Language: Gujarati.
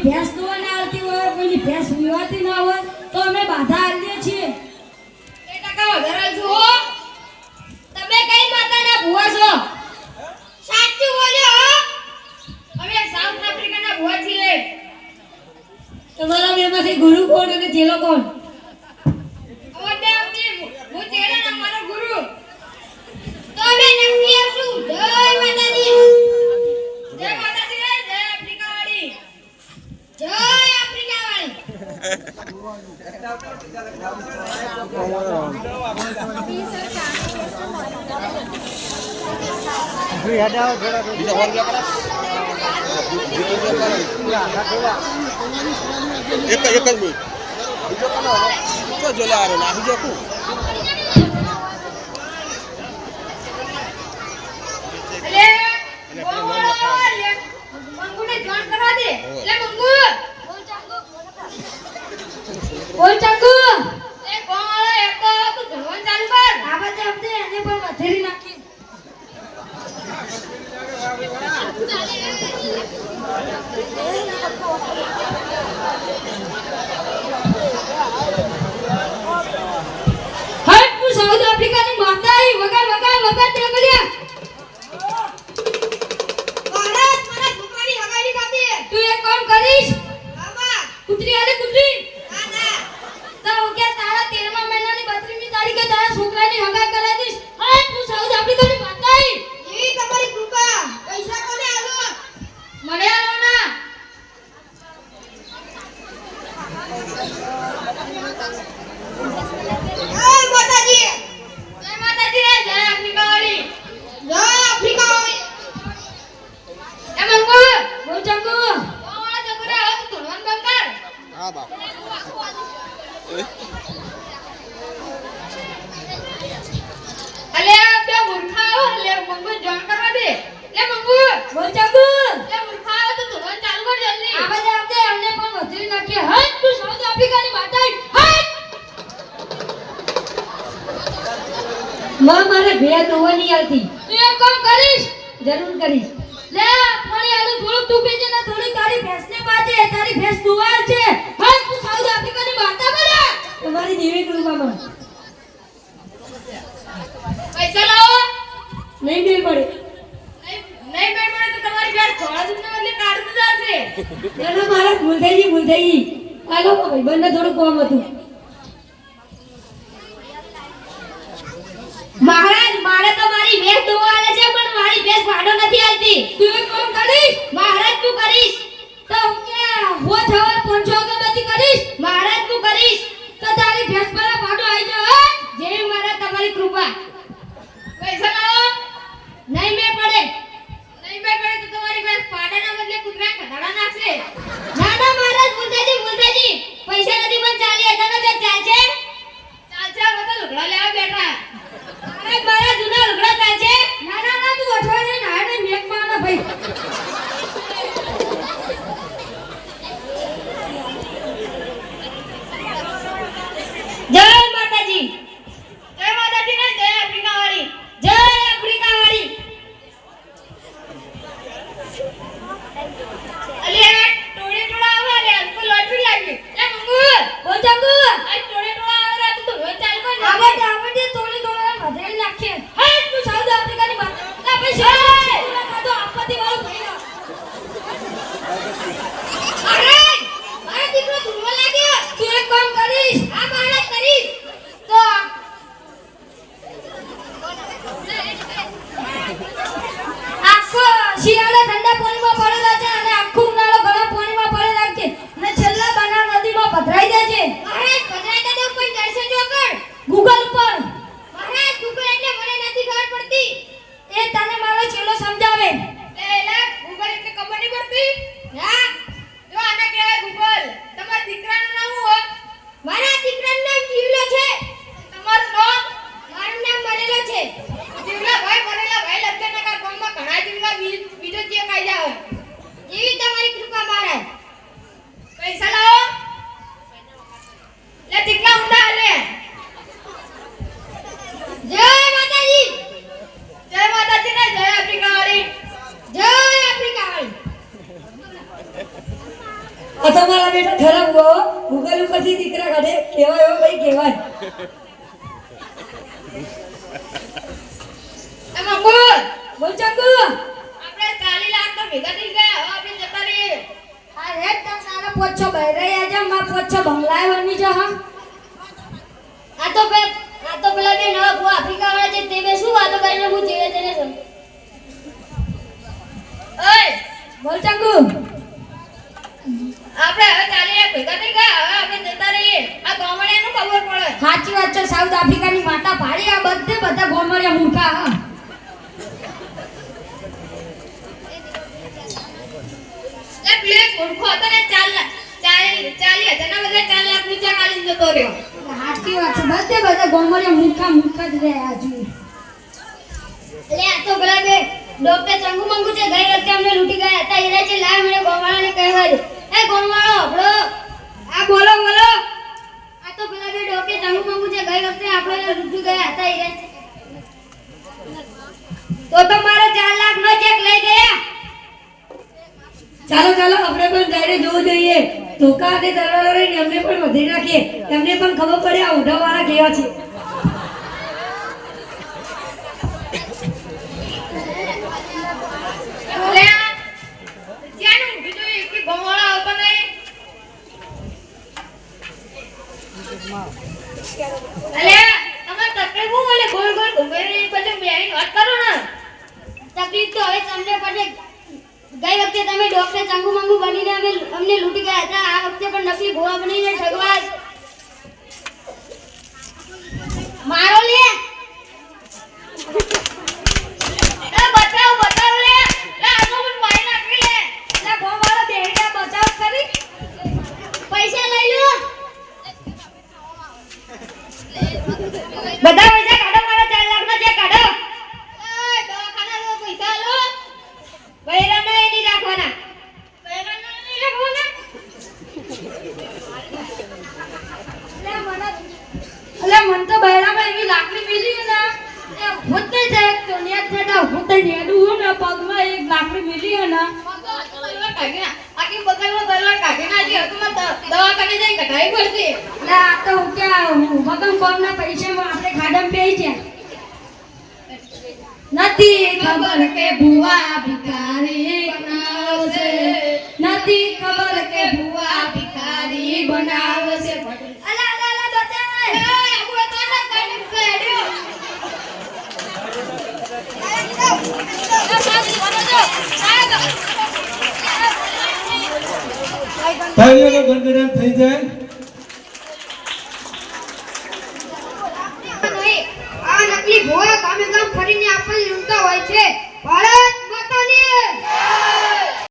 કોઈની ભેંસ દોવા ના આવતી હોય કોઈની ભેંસ વિવાતી ના હોય તો અમે બાધા આલીએ છીએ. એ ટકા વધારે છો તમે કઈ માતાના ભુવા છો? સાચું બોલ્યો અમે સાઉથ આફ્રિકાના ભુવા છીએ તમારા બેમાંથી ગુરુ કોણ અને જેલો કોણ અમાર બે અમથી હું ચેલા ને મારો ગુરુ તો અમે નક્કી આવશું જય માતાજી જય માતાજી રે, જય આફ્રિકા વાળી જય આફ્રિકા વાળી એક જ મિનિટ. બીજો કોનો? બીજો જોલે આરો ના બીજો કુ એટલે બોલ મંગુને જોઈન કરવા દે એટલે મંગુ બોલ ચંગુ એ કોણ વાળો એક તો તું ભણવાનું ચાલુ કર આ બધે અમને એને પણ વધેરી નાખી હટ હું સાઉથ આફ્રિકાની માતા આવી વગર વગર વગર ટેકલ્યા ભારત મારા છોકરાની હગાઈ કાપી તું એક કામ કરીશ બાબા કૂતરી આલે કૂતરી. તો હું કે તારા 13મા મહિનાની 32મી તારીખે તારા છોકરાની હગા કરાવી દઈશ. હું સાઉથ આફ્રિકાની માતા આવી એવી તમારી કૃપા. પૈસા કોને આલો? મને આલો ના. જય માતાજી જય માતાજી રે જય આફ્રિકા વાળી જય આફ્રિકા વાળી એ મંગુ બોલ ચંગુ વાળા જબરે હવે તું ધોળવાનું બંધ કર હા બાપ અલે બે મૂર્ખા લે મંગુ જોઈન કરવા દે. લે મંગુ. બોલ લે મૂર્ખા તો ચાલુ કર જલ્દી. આ બધે આવતે અમને પણ વધેરી નાખી હટ તું સાઉથ આફ્રિકાની માતા હટ. માં મારે ભેદ હોવાની આવતી તું એક કામ કરીશ. જરૂર કરીશ. લે પાણી આલુ થોડું તું પીજે ને થોડી તારી ભેંસને બાજે તારી ભેંસ દુવાર છે. હટ તું સાઉથ આફ્રિકાની માતા બને. તમારી દેવી કૃપામાં. પૈસા લાવો. નહીં મેળ પડે. નહીં નહીં બેન તો તમારી ઘર થોડા દૂધને બદલે કાઢ દીધા છે. ના ના મારા ભૂલ થઈ ગઈ ભૂલ થઈ ગઈ હાલો ભાઈ બંને થોડું કોમ હતું મારે તો મારી ભેંસ દોવા આલે છે પણ મારી ભેંસ ભાડો નથી આલતી તું એક કામ કરીશ મહારાજ તું કરીશ. શિયાળો ઠંડા પાણીમાં પડેલા છે અને ઊભો ગૂગલ ઉપરથી દીકરા કાઢે. કહેવાય એવો ભાઈ એ મંગુ બોલ. ચાકુ. આપણે કાલી લાખ તો ભેગા થઈ ગયા. હવે આપણે જતા રહીએ. આ રેડ તા સારા પોછો બહેરાઈ આજા માં પોછો બંગલાય બની જા હા. આ તો આ તો પેલા બે નવા ગો આફ્રિકા વાળા છે. તે બે શું વાતો કરીને હું તેને ઓય. બોલ ચંગુ આપણે હવે ચાલી લાખ ભેગા થઈ ગયા હવે આપણે જતા રહીએ. આ ગામડિયાનું ખબર પડે. સાચી વાત છે સાઉથ આફ્રિકા ની માતા પાડી આ બધે બધા ગોમડિયા મૂર્ખા હા. એ પ્લીઝ મૂર્ખો હતો ને ચાલ ચાલી ચાલી હજારના બધા ચાર લાખ નીચે કાઢીને જતો રહ્યો. સાચી વાત છે બધે બધા ગોમડિયા મૂર્ખા મૂર્ખા જ રહ્યા હજુ. એટલે આ તો પેલા બે ડોક્ટર ચંગુ મંગુ છે ગઈ વખતે અમને લૂંટી ગયા હતા હીરા છે લાવ મને ગોમાળાને કહેવા દે. એ ગોવાળો આપણો આ બોલો બોલો. આ તો પેલા બે ડોકે ચંગુ મંગુ છે, ગઈ વખતે આપણે રૂજુ ગયા હતા, એ તો તો મારે 4 લાખ નો ચેક લઈ ગયા. ચાલો ચાલો, આપણે પણ જઈને જોવું જોઈએ. ધોકા અને દરવાજો રહીને એમને પણ વધી નાખીએ. એમને પણ ખબર પડે આ ઉઢાવાળા કેવા છે. કરો ને. તકલીફ તો હવે તમને પડે ગઈ વખતે તમે ડોક્ટર ચંગુ મંગુ બનીને અમે અમને લૂંટી ગયા હતા. આ વખતે પણ નકલી ભોળા બનીને ઠગવા મારો લે એ બતાવ બતાવ લે લે આનો મને મારી નાખી લે એટલે ગોમવાળા બેહીને બચાવ કરી પૈસા લઈ લો બધા પૈસા કાઢો મારા ચાર લાખ નો ચેક કાઢો એ દવાખાના પૈસા લો બૈરાને નહીં રાખવાના બૈરાને નહીં રાખવાના એટલે મને તો બહેરામાં એવી લાકડી મિલી ને એ ભૂત નહીં થાય તો નેટ થતા ભૂત નહીં હું ને, પગમાં એક લાકડી મિલી હે ને. આખી બગલમાં ગરવા કાઢી નાખી હતું દવાખાને જઈને કઢાઈ પડશે એટલે આ તો હું ક્યાં વગમ કોમના પૈસામાં આપણે ખાડમ બેહી છે નથી ખબર કે ભુવા ભિખારી તાળીઓનો ગણગણાટ થઈ જાય.